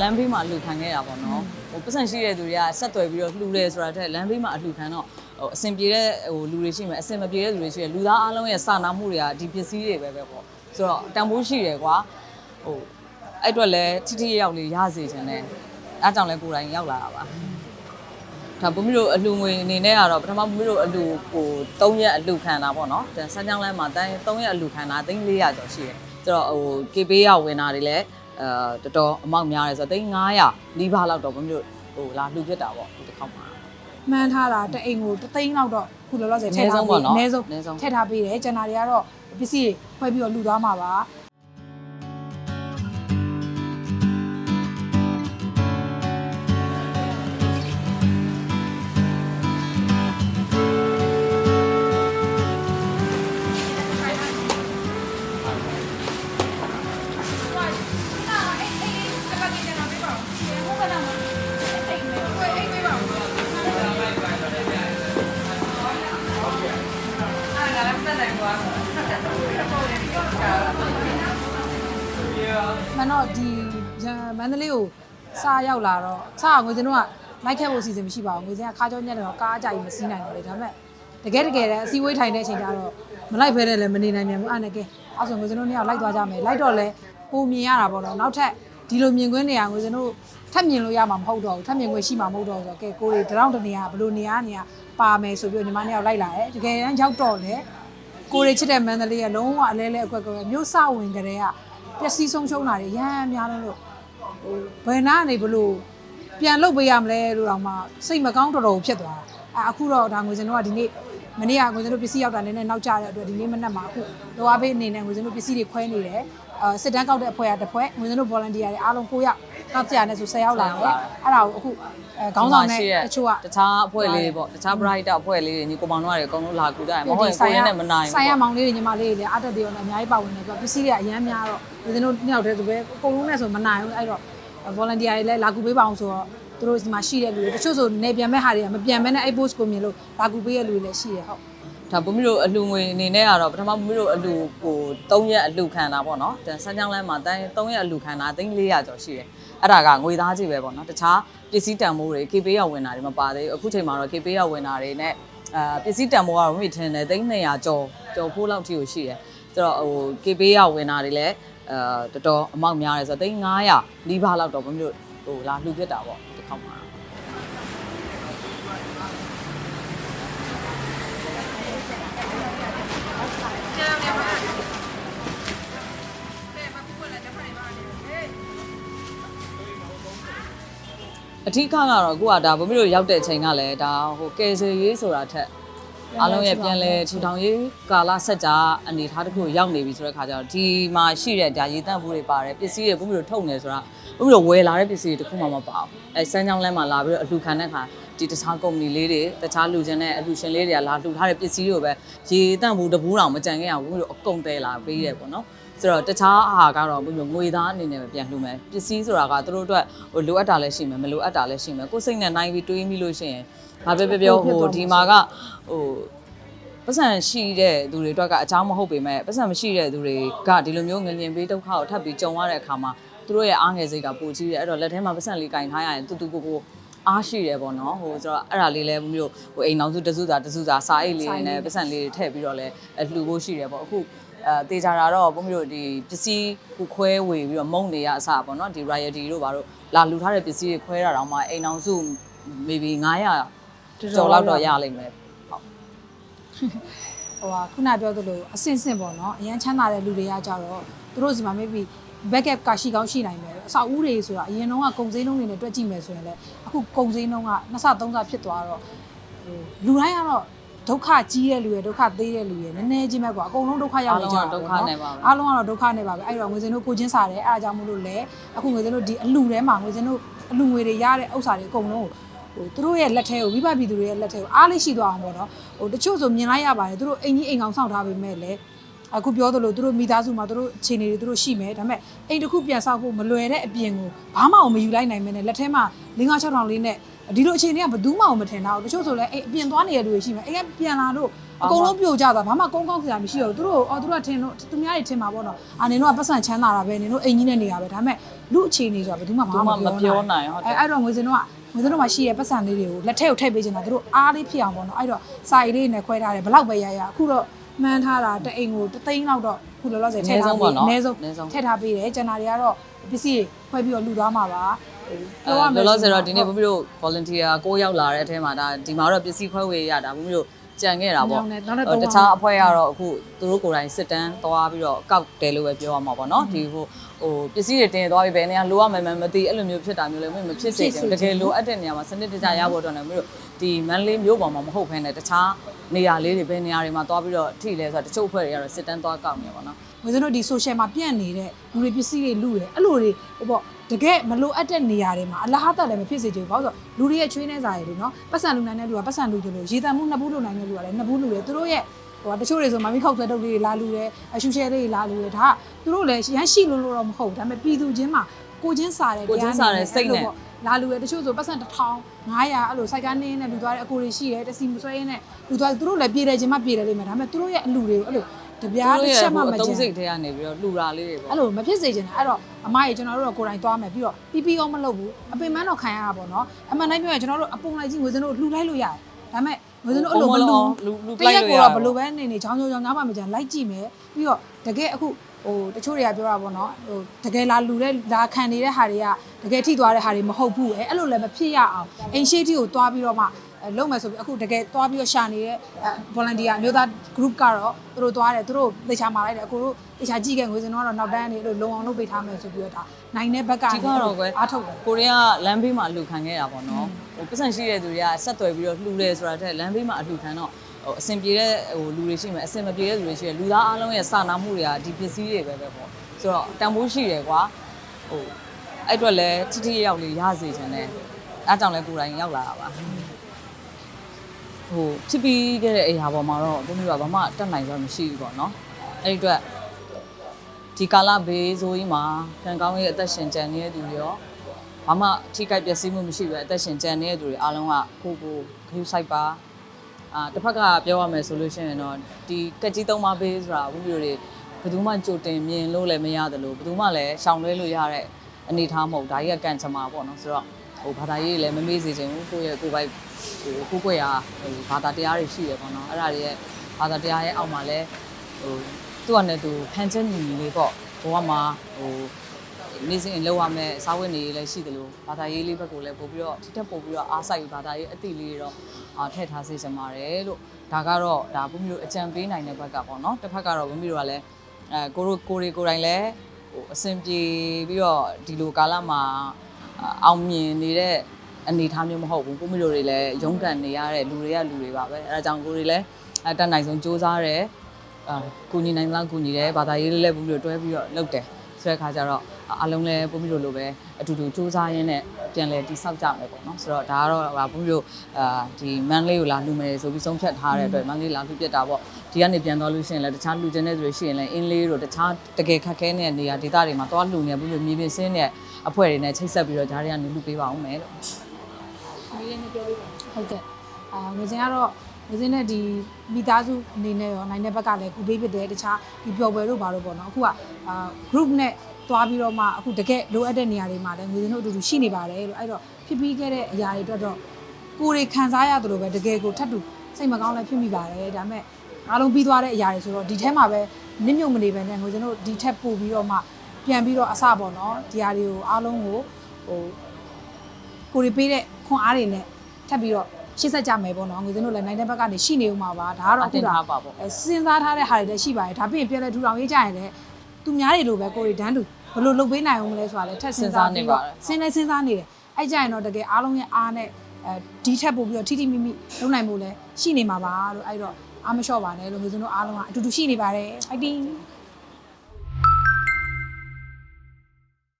လမ်းဘေးမှာအလှခံခဲ့တာပေါ့နော်ဟိုပတ်စံရှိတဲ့သူတွေကဆက်သွယ်ပြီးတော့လှူတယ်ဆိုတာတဲ့လမ်းဘေးမှာအလှခံတော့ဟိုအဆင်ပြေတဲ့ဟိုလူတွေရှိမယ်အဆင်မပြေတဲ့လူတွေရှိတယ်လူသားအားလုံးရဲ့စာနာမှုတွေကဒီပစ္စည်းတွေပဲပဲပေါ့ဆိုတော့တန်ဖိုးရှိတယ်ကွာဟိုအဲ့အတွက်လည်းထိထိရောက်လေးရစေချင်တယ်အားကြောင့်လည်းကိုယ်တိုင်ရောက်လာတာပါဒါဘုမီတို့အလှငွေအနေနဲ့ကတော့ပထမဘုမီတို့အလှဟို3ရက်အလှခံတာပေါ့နော်ဒါစမ်းချောင်းလမ်းမှာတိုင်း3ရက်အလှခံတာ3400ကျော်ရှိတယ်ဆိုတော့ဟို KB ရဝင်တာတွေလည်း အဲတော်တော်အမောက်များတယ်ဆိုတော့3900နီးပါးလောက်တော့ဘုမီတို့ဟိိုလာလှူဖြစ်တာပေါ့ဒီတစ်ခေါက်မှာမှန်းထားတာတအိမ်ကိုတသိန်းလောက်တော့ခုလောလောဆယ်ထည့်အနည်းဆုံးထားပေါ့နော်အနည်းဆုံးအနည်းဆုံးထည့်ထားပေးတယ်ကျန်တာတွေကတော့ပစ္စည်းတွေဖွဲ့ပြီးတော့လှူသွားမှာပါ မန်တော့ဒီရန်မန္တလေးကိုစားရောက်လာတော့စားငွေစင်းတို့ကလိုက်ခဲ့ဖို့အစီအစဉ်မရှိပါဘူးငွေစင်းကခါကြောညက်တယ်တော့ကားအကြိုက်မစီးနိုင်တော့လေဒါပေမဲ့တကယ်တကယ်လည်းအစည်းအဝေးထိုင်တဲ့အချိန်ကျတော့မလိုက်ဖဲနဲ့လည်းမနေနိုင်မြန်ဘူးအဲ့နဲ့ကဲအဲ့ဆိုငွေစင်းတို့နှစ်ယောက်လိုက်သွားကြမယ်လိုက်တော့လဲပုံမြင်ရတာပေါ့နော်နောက်ထပ်ဒီလိုမြင်ကွင်းနေရငွေစင်းတို့ထပ်မြင်လို့ရမှာမဟုတ်တော့ဘူးထပ်မြင်ခွင့်ရှိမှာမဟုတ်တော့ဘူးဆိုတော့ကဲကိုတွေတရောင်းတနေရဘလို့နေရနေရပါမယ်ဆိုပြီးတော့ညီမနှစ်ယောက်လိုက်လာတယ်တကယ်တမ်းရောက်တော့လေ ကိုရီချစ်တဲ့မန္တလေးကလုံးဝအလဲလဲအကွက်ကွက်မြို့စဝင်ကလေးကပျက်စီးဆုံးရှုံးတာတွေရမ်းများလို့လို့ဟိုဘယ်နာနေဘလို့ပြန်လုပ်ပေးရမလဲလို့တော့မှစိတ်မကောင်းတော်တော်ဖြစ်သွားတာအဲအခုတော့ဒါငွေစင်တို့ကဒီနေ့မနေ့ကငွေစင်တို့ပစ္စည်းရောက်တာနည်းနည်းနောက်ကျတဲ့အတွက်ဒီနေ့မနက်မှာအခုလောအားပေးအနေနဲ့ငွေစင်တို့ပစ္စည်းတွေခွဲနေတယ်အာစစ်တမ်းကောက်တဲ့အဖွဲ့ကတစ်ဖွဲ့ငွေစင်တို့ volunteer တွေအားလုံး9ယောက် ကောက်ကြရနဲ့ဆို10ယောက်လာတယ်အဲ့ဒါကိုအခုအဲခေါင်းဆောင်နဲ့တချို့ကတခြားအဖွဲ့လေးတွေပေါ့တခြား bright အဖွဲ့လေးတွေညီကိုမောင်တို့တွေအကုန်လုံးလာကူကြတယ်မဟုတ်ရင်ကိုရင်းနဲ့မနိုင်ဘူးဆိုင်ရပေါ့မောင်လေးတွေညီမလေးတွေလည်းအတက်တရောနဲ့အများကြီးပါဝင်နေပြီးပစ္စည်းတွေအများများတော့ဦးဇင်းတို့နှစ်ယောက်တည်းဆိုပဲအကုန်လုံးနဲ့ဆိုမနိုင်ဘူးအဲ့တော့ volunteer တွေလည်းလာကူပေးပါအောင်ဆိုတော့သူတို့ဒီမှာရှိတဲ့လူတွေတချို့ဆိုနေပြန်မဲ့ဟာတွေကမပြန်မဲနဲ့အဲ့ post ကိုမြင်လို့လာကူပေးရလူတွေလည်းရှိတယ်ဟုတ်ဒါဘုမီတို့အလှငွေအနေနဲ့ကတော့ပထမဘုမီတို့အလှဟို3ရက်အလှခံတာပေါ့နော်ဒါစမ်းချောင်းလမ်းမှာတိုင်း3ရက်အလှခံတာ3400ကျော်ရှိတယ် အဲ့ဒါကငွေသားကြီးပဲပေါ့နော်တခြားပစ္စည်းတန်ဖိုးတွေ KB ရောက်ဝင်တာတွေမပါသေးဘူးအခုချိန်မှာတော့ KB ရောက်ဝင်တာတွေနဲ့အာပစ္စည်းတန်ဖိုးကတော့ဘုမီထင်တယ်3200ကျော်ကျော်ဖိုးလောက်ထိကိုရှိတယ်ဆိုတော့ဟို KB ရောက်ဝင်တာတွေလည်းအာတော်တော်အမောက်များတယ်ဆိုတော့3900နီးပါးလောက်တော့ဘုမီတို့ဟိုလာလှူဖြစ်တာပေါ့ဒီခေါက်မှာ အထီးခါကတော့အခုကဒါဗမိတို့ရောက်တဲ့အချိန်ကလည်းဒါဟိုကယ်ဆယ်ရေးဆိုတာထက်အားလုံးရဲ့ပြန်လဲထူထောင်ရေးကာလဆက်ကြာအနေထားတစ်ခုကိုရောက်နေပြီဆိုတဲ့ခါကျတော့ဒီမှာရှိတဲ့ဒါရေတန့်ဘူးတွေပါတယ်ပစ္စည်းတွေဗမိတို့ထုတ်နေဆိုတာဗမိတို့ဝယ်လာတဲ့ပစ္စည်းတွေတစ်ခုမှမပါဘူးအဲစမ်းချောင်းလမ်းမှာလာပြီးတော့အလှခံတဲ့ခါဒီတခြားကုမ္ပဏီလေးတွေတခြားလူချင်းတဲ့အလှရှင်လေးတွေကလာလှူထားတဲ့ပစ္စည်းတွေကိုပဲရေတန့်ဘူးတဘူးတောင်မကြံခဲ့ရဘူးဗမိတို့အကုန်တဲလာပေးတယ်ပေါ့နော် ဆိုတော့တခြားအားကတော့ဘယ်လိုငွေသားအနေနဲ့ပဲပြန်လှူမယ်ပစ္စည်းဆိုတာကသူတို့အတွက်ဟိုလိုအပ်တာလည်းရှိမယ်မလိုအပ်တာလည်းရှိမယ်ကိုယ်စိတ်နဲ့နိုင်ပြီးတွေးမိလို့ရှိရင်ဘာပဲပြောပြောဟိုဒီမှာကဟိုပတ်စံရှိတဲ့သူတွေအတွက်ကအကြောင်းမဟုတ်ပေမဲ့ပတ်စံမရှိတဲ့သူတွေကဒီလိုမျိုးငလျင်ပေးဒုက္ခကိုထပ်ပြီးကြုံရတဲ့အခါမှာသူတို့ရဲ့အားငယ်စိတ်ကပိုကြီးတယ်အဲ့တော့လက်ထဲမှာပတ်စံလေးကင်ထားရရင်တူတူကိုကိုအားရှိတယ်ပေါ့နော်ဟိုဆိုတော့အဲ့ဒါလေးလဲမျိုးဟိုအိမ်အောင်စုတစုသာတစုသာစာအိတ်လေးတွေနဲ့ပတ်စံလေးတွေထည့်ပြီးတော့လဲလှူဖို့ရှိတယ်ပေါ့အခု အဲတေချာတာတော့ဘုန်းကြီးတို့ဒီပစ္စည်းကိုခွဲဝေပြီးတော့မုံနေရအစားပေါ့နော်ဒီ royalty တို့ဘာတို့လာလှူထားတဲ့ပစ္စည်းတွေခွဲတာတော့မှအိမ်အောင်စု maybe 900ကျော်လောက်တော့ရလိမ့်မယ်ဟုတ်ဟိုဟာခုနပြောသလိုအစင်စင်ပေါ့နော်အရန်ချမ်းသာတဲ့လူတွေကကြတော့သူတို့စီမှာ maybe backup ကရှိကောင်းရှိနိုင်မယ်အဆောက်အဦတွေဆိုတာအရင်တုန်းကကုန်စည်နှုန်းတွေနဲ့တွက်ကြည့်မယ်ဆိုရင်လည်းအခုကုန်စည်နှုန်းကနှစ်ဆသုံးဆဖြစ်သွားတော့ဟိုလူတိုင်းကတော့ ဒုက္ခကြီးတဲ့လူရယ်ဒုက္ခသေးတဲ့လူရယ်နည်းနည်းချင်းပဲကွာအကုန်လုံးဒုက္ခရောက်နေကြတာဒုက္ခနဲ့ပါပဲအားလုံးကတော့ဒုက္ခနဲ့ပါပဲအဲ့တော့ငွေစင်းတို့ကိုချင်းစားတယ်အဲ့ဒါကြောင့်မို့လို့လေအခုငွေစင်းတို့ဒီအလူထဲမှာငွေစင်းတို့အလူငွေတွေရတဲ့ဥစ္စာတွေအကုန်လုံးကိုဟိုသူတို့ရဲ့လက်ထဲကိုမိဘပြည်သူတွေရဲ့လက်ထဲကိုအားလေးရှိသွားအောင်ပေါ့နော်ဟိုတချို့ဆိုမြင်လိုက်ရပါတယ်သူတို့အိမ်ကြီးအိမ်ကောင်ဆောင်ထားပေမဲ့လည်း အခုပြောသလိုသူတို့မိသားစုမှာသူတို့ခြေနေတွေသူတို့ရှိမယ်ဒါပေမဲ့အိမ်တစ်ခုပြန်ဆောက်ဖို့မလွယ်တဲ့အပြင်ကိုဘာမှမယူလိုက်နိုင်မနဲ့လက်ထဲမှာ5 6 6ထောင်လေးနဲ့ဒီလိုအခြေအနေကဘယ်သူမှမထင်တာဘူးတချို့ဆိုလည်းအိမ်အပြင်သွားနေတဲ့လူတွေရှိမယ်အိမ်ကပြန်လာလို့အကုန်လုံးပြိုကျသွားဘာမှကုန်းကောင်းစရာမရှိတော့ဘူးသူတို့အော်သူတို့ကထင်လို့သူများတွေထင်မှာပေါ့နော်အာနင်တို့ကပတ်စံချမ်းသာတာပဲနင်တို့အိမ်ကြီးနဲ့နေရပဲဒါပေမဲ့လူအခြေအနေဆိုတာဘယ်သူမှသူဘာမှမှမမပြောပြောနိုင်ဟုတ်တအဲယ်အဲ့တော့ငွေစင်တို့ကငွေစင်တို့မှာရှိတဲ့ပတ်စံလေးတွေကိုလက်ထက်ကိုထည့်ပေးချင်တာသူတို့အားလေးဖြစ်အောင်ပေါ့နော်အဲ့တော့စာရီလေးနဲ့ခွဲထားတယ်ဘလောက်ပဲရရအခုတော့ မှန်းထားတာတအိမ်ကိုတသိန်းလောက်တော့အခုလောလောဆယ်ထည့်ထားပေးအနည်းဆုံးထည့်ထားပေးတယ်ကျန်တာတွေကတော့ပစ္စည်းတွေခွဲပြီးတော့လှူသွားမှာပါဟိုအဲလောလောဆယ်တော့ဒီနေ့ဘုမတို့ volunteer ကိုရောက်လာတဲ့အထဲမှာဒါဒီမှာတော့ပစ္စည်းခွဲဝေရတာဘုမတို့ ကြံခဲ့တာပေါ့နောက်နဲ့ဟိုတော့တခြားအဖွဲ့ကတော့အခုသူတို့ကိုယ်တိုင်စစ်တမ်းသွားပြီးတော့ကောက်တယ်လို့ပဲပြောရမှာပေါ့နော်ဒီဟိုဟိုပစ္စည်းတွေတင်သွားပြီးဘယ်နေရာလိုရမယ်မသိအဲ့လိုမျိုးဖြစ်တာမျိုးလည်းမဖြစ်စေချင်တကယ်လိုအပ်တဲ့နေရာမှာစနစ်တကျရဖို့အတွက်လည်းမတို့ဒီမန်လေးမျိုးပေါ်မှာမဟုတ်ဘဲနဲ့တခြားနေရာလေးတွေဘယ်နေရာတွေမှာသွားပြီးတော့ထိလဲဆိုတော့တချို့အဖွဲ့တွေကတော့စစ်တမ်းသွားကောက်နေပါတော့ဝေစင်းတို့ဒီ social မှာပြန့်နေတဲ့လူတွေပစ္စည်းတွေလူတွေအဲ့လိုတွေဟိုပေါ့ တကယ်မလိုအပ်တဲ့နေရာတွေမှာအလားအသက်လည်းမဖြစ်စေချင်ဘူးဘာလို့လဲဆိုတော့လူတွေရဲ့ချွေးနေစာရည်တွေနော်ပတ်စံလူနိုင်တဲ့လူကပတ်စံလူကြလို့ရေတံမှုနှစ်ဘူးလူနိုင်တဲ့လူကလည်းနှစ်ဘူးလူတယ်သူတို့ရဲ့ဟိုတချို့တွေဆိုမမီခောက်ဆွဲတုပ်လေးတွေလာလူတယ်အရှူရှဲလေးတွေလာလူတယ်ဒါကသူတို့လည်းရမ်းရှိလို့လို့တော့မဟုတ်ဘူးဒါပေမဲ့ပြည်သူချင်းမှာကိုချင်းစာတဲ့ကိုချင်းစာတဲ့စိတ်နဲ့လာလူတယ်တချို့ဆိုပတ်စံ1000 900အဲ့လိုစိုက်ကားနင်းနဲ့လူသွားတဲ့အကိုတွေရှိတယ်တစီမဆွဲရင်းနဲ့လူသွားသူတို့လည်းပြေတယ်ချင်းမှပြေတယ်လိမ့်မယ်ဒါပေမဲ့သူတို့ရဲ့အလူတွေကိုအဲ့လို တပြားတစ်ချက်မှမအကျသုံးန်စိတ်ထဲကနေပြီးတော့လှူတာလေးတွေပေါ့အဲ့လိုမဖြစ်စေချင်တာအဲ့တော့အမကြီးကျွန်တော်တို့တော့ကိုယ်တိုင်သွားမယ်ပြီးတော့ပီပီအောင်မလုပ်ဘူးအပင်မန်းတော့ခံရတာပေါ့နော်အမှန်တိုင်းပြောရင်ကျွန်တော်တို့အပုံလိုက်ကြီးငွေစင်းတို့လှူလိုက်လို့ရတယ်ဒါပေမဲ့ငွေစင်းတို့အဲ့လိုမလှူလူလူတပလိုက်ရက်လို့ကိုရတော့ဘလို့ပဲနေနေချောင်းချောင်းချောင်းငါးပါမကြံလိုက်ကြည့်မယ်ပြီးတော့တကယ်အခုဟိုတချို့တွေကပြောတာပေါ့နော်ဟိုတကယ်လာလူတဲ့လာခံနေတဲ့ဟာတွေကတကယ်ထိသွားတဲ့ဟာတွေမဟုတ်ဘူးအဲအဲ့လိုလည်းမဖြစ်ရအောင်အိမ်ရှိတီကိုသွားပြီးတော့မှအဲ လုပ်မယ်ဆိုပြီးအခုတကယ်သွားပြီးတော့ရှာနေတဲ့အဲ volunteer အမျိုးသား group ကတော့သူတို့သွားတယ်သူတို့သေချာมาလိုက်တယ်အခုတို့သေချာကြည့်ခဲ့ငွေစင်တော့နောက်တန်းနေလို့လုံအောင်လုပ်ပေးထားမယ်ဆိုပြီးတော့ဒါနိုင်တဲ့ဘက်ကဒီကတော့ကွယ်အားထုတ်တယ်ကိုရီးယားလမ်းဘေးမှာအလှခံခဲ့တာပေါ့နော်ဟိုပတ်စံရှိတဲ့သူတွေကဆက်သွယ်ပြီးတော့လှူတယ်ဆိုတာတဲ့လမ်းဘေးမှာအလှခံတော့ဟိုအဆင်ပြေတဲ့ဟိုလူတွေရှိမယ်အဆင်မပြေတဲ့လူတွေရှိတယ်လူသားအားလုံးရဲ့စာနာမှုတွေကဒီပစ္စည်းတွေပဲပဲပေါ့ဆိုတော့တန်ဖိုးရှိတယ်ကွာဟိုအဲ့အတွက်လည်းထိထိရောက်လေးရစေချင်တယ်အားကြောင့်လည်းကိုယ်တိုင်ရောက်လာတာပါ ဟိုဖြစ်ပြီးခဲ့တဲ့အရာပေါ်မှာတော့ဘုမျိုးကဘာမှတက်နိုင်တော့မရှိဘူးပေါ့နော်အဲ့ဒီအတွက်ဒီကာလဘေးဆိုကြီးမှာကံကောင်းရဲ့အသက်ရှင်ကြံနေတဲ့သူတွေရောဘာမှထိခိုက်ပျက်စီးမှုမရှိပဲအသက်ရှင်ကြံနေတဲ့သူတွေအားလုံးကကိုကိုဂရုစိုက်ပါအာတစ်ဖက်ကပြောရမယ်ဆိုလို့ရှိရင်တော့ဒီကက်ကြီးသုံးပါးဘေးဆိုတာဘုမျိုးတွေဘယ်သူမှကြိုတင်မြင်လို့လည်းမရတယ်လို့ဘယ်သူမှလည်းရှောင်လွဲလို့ရတဲ့အနေအထားမဟုတ်ဒါကြီးကကံချမှာပေါ့နော်ဆိုတော့ ဟိုဘာသာရေးလည်းမမေ့စေချင်ဘူးကိုယ့်ရဲ့ကိုယ်ပိုက်ဟိုကိုယ့်ကိုယ်ရာဟိုဘာသာတရားတွေရှိရပေါ့နော်အဲ့ဒါတွေရဲ့ဘာသာတရားရဲ့အောက်မှာလည်းဟိုသူ့အနေနဲ့သူဖန်ချက်ညီညီလေးပေါ့ဘဝမှာဟိုနေစဉ်လောက်ရမယ်စာဝတ်နေရေးလည်းရှိတယ်လို့ဘာသာရေးလေးဘက်ကိုလည်းပို့ပြီးတော့ထိတက်ပို့ပြီးတော့အားစိုက်ဘာသာရေးအတိလေးတွေတော့အာထည့်ထားစေချင်ပါတယ်လို့ဒါကတော့ဒါဘုမီတို့အကြံပေးနိုင်တဲ့ဘက်ကပေါ့နော်တစ်ဖက်ကတော့ဘုမီတို့ကလည်းအဲကိုရိုကိုရီကိုတိုင်းလည်းဟိုအဆင်ပြေပြီးတော့ဒီလိုကာလမှာ အာအောင်မြင်နေတဲ့အနေအထားမျိုးမဟုတ်ဘူးဘုမီတို့တွေလည်းရုန်းကန်နေရတဲ့လူတွေကလူတွေပါပဲအဲဒါကြောင့်ကိုရီလည်းအတက်နိုင်ဆုံးစူးစမ်းတယ်အာကိုညီနိုင်လားကိုညီတယ်ဘာသာရေးလေးလည်းပြီးတော့တွဲပြီးတော့လုပ်တယ်ဆိုတဲ့အခါကျတော့အားလုံးလည်းပုံပြီးတော့လိုပဲအတူတူစူးစမ်းရင်းနဲ့ပြန်လဲတိဆောက်ကြမယ်ပေါ့နော်ဆိုတော့ဒါကတော့ဟာပုံပြီးတော့အာဒီမန်လေးကိုလာလူမယ်ဆိုပြီးဆုံးဖြတ်ထားတဲ့အတွက်မန်လေးလာလူပြတ်တာပေါ့ဒီကနေပြန်သွားလို့ရှိရင်လည်းတခြားလူချင်းတဲ့တွေရှိရင်လည်းအင်းလေးတို့တခြားတကယ်ခက်ခဲနေတဲ့နေရာဒေသတွေမှာသွားလူနေပြီးလို့မြေပြင်စင်းတဲ့ အဖွဲ့တွေနဲ့ချိတ်ဆက်ပြီးတော့ဂျားတွေကနေလူပေးပါအောင်မယ်လို့ဟုတ်ကဲ့အာငွေစင်ကတော့ငွေစင်နဲ့ဒီမိသားစုအနေနဲ့ရောနိုင်တဲ့ဘက်ကလည်းကူပေးဖြစ်တယ်တခြားဒီပျော်ပွဲတို့ဘာလို့ပေါ့နော်အခုကအာ group နဲ့သွားပြီးတော့မှအခုတကယ်လိုအပ်တဲ့နေရာတွေမှာလည်းငွေစင်တို့အတူတူရှိနေပါတယ်လို့အဲ့တော့ဖြစ်ပြီးခဲ့တဲ့အရာတွေအတွက်တော့ကိုယ်တွေခံစားရတယ်လို့ပဲတကယ်ကိုထပ်တူစိတ်မကောင်းလည်းဖြစ်မိပါတယ်ဒါပေမဲ့အားလုံးပြီးသွားတဲ့အရာတွေဆိုတော့ဒီထဲမှာပဲနစ်မြုပ်မနေပဲနဲ့ငွေစင်တို့ဒီထက်ပို့ပြီးတော့မှ ပြန်ပြီးတော့အစပေါ့နော်ဒီဟာတွေကိုအားလုံးကိုဟိုကိုရီပေးတဲ့ခွန်အားတွေနဲ့ထပ်ပြီးတော့ရှေ့ဆက်ကြမယ်ပေါ့နော်ငွေစင်းတို့လည်းနိုင်တဲ့ဘက်ကနေရှိနေဦးမှာပါဒါကတော့အတင်ထားပါပေါ့အဲစဉ်းစားထားတဲ့ဟာတွေလည်းရှိပါတယ်ဒါပြင် ပြန်လဲထူထောင်ရေးကြရင်လည်းသူများတွေလိုပဲကိုရီဒန်းတူဘယ်လိုလုပ်ပေးနိုင်အောင်မလဲဆိုတာလည်းထပ်စဉ်းစားနေပါစဉ်းလဲစဉ်းစားနေတယ်အဲ့ကြရင်တော့တကယ်အားလုံးရဲ့အားနဲ့အဲဒီထက်ပို့ပြီးတော့ထိထိမိမိလုပ်နိုင်ဖို့လည်းရှိနေမှာပါလို့အဲ့တော့အားမလျှော့ပါနဲ့လို့ငွေစင်းတို့အားလုံးကအတူတူရှိနေပါတယ် fighting